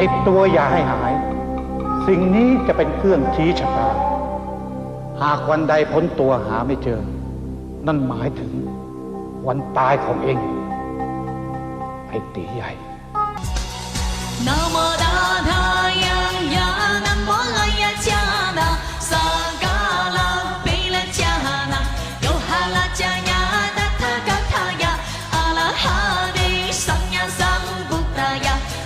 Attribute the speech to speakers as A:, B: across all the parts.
A: ติดตัวอย่าให้หาย สิ่งนี้จะเป็นเครื่องชี้ชะตา หากวันใดพ้นตัวหาไม่เจอ นั่นหมายถึงวันตายของเอง ไอ้ตีใหญ่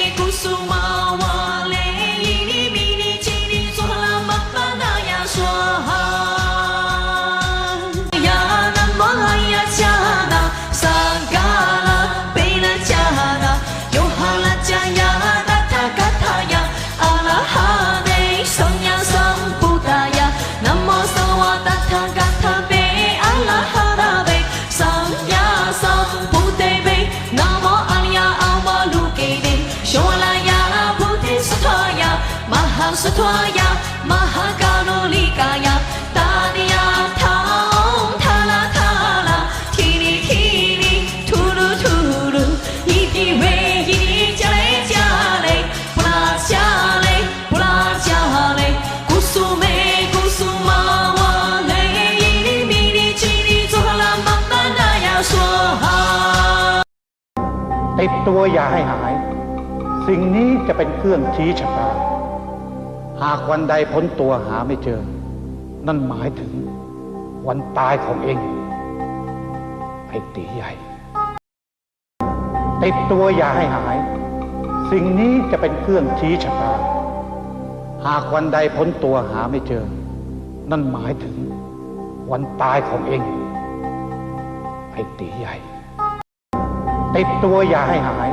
B: amigos, uma Satwaya Mahakanolikaya Taniya Taong Thala Thala Tini Tini Tulu Tulu Iki Re Yini Jale Jale Pula Jale Pula Jale Kusume Kusuma Wane Yini Mini Chini Zohala Mamanaya Swaha
A: ติดตัวอย่าให้หาย สิ่งนี้จะเป็นเครื่องชี้ชะตา หากวันใดพ้นตัวหาไม่เจอ นั่นหมายถึงวันตายของเอง ไอ้ตีใหญ่ ติดตัวอย่าให้หาย สิ่งนี้จะเป็นเครื่องชี้ชะตา หากวันใดพ้นตัวหาไม่เจอ นั่นหมายถึงวันตายของเอง ไอ้ตีใหญ่ ติดตัวอย่าให้หาย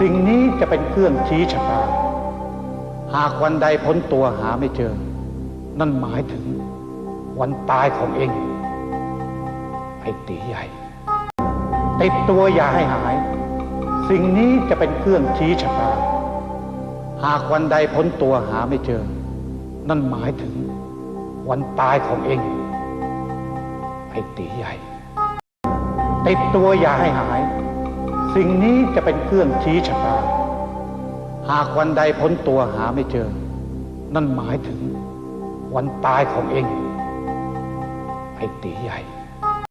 A: สิ่งนี้จะเป็นเครื่องชี้ชะตา หากวันใดพ้นตัวหาไม่เจอ นั่นหมายถึงวันตายของเอง ไอ้ตีใหญ่ ติดตัวอย่าให้หาย สิ่งนี้จะเป็นเครื่องชี้ชะตา หากวันใดพ้นตัวหาไม่เจอ นั่นหมายถึงวันตายของเอง ไอ้ตีใหญ่ ติดตัวอย่าให้หาย สิ่งนี้จะเป็นเครื่องชี้ชะตา หากวันใดพ้นตัวหาไม่เจอ นั่นหมายถึงวันตายของเองไอ้ตีใหญ่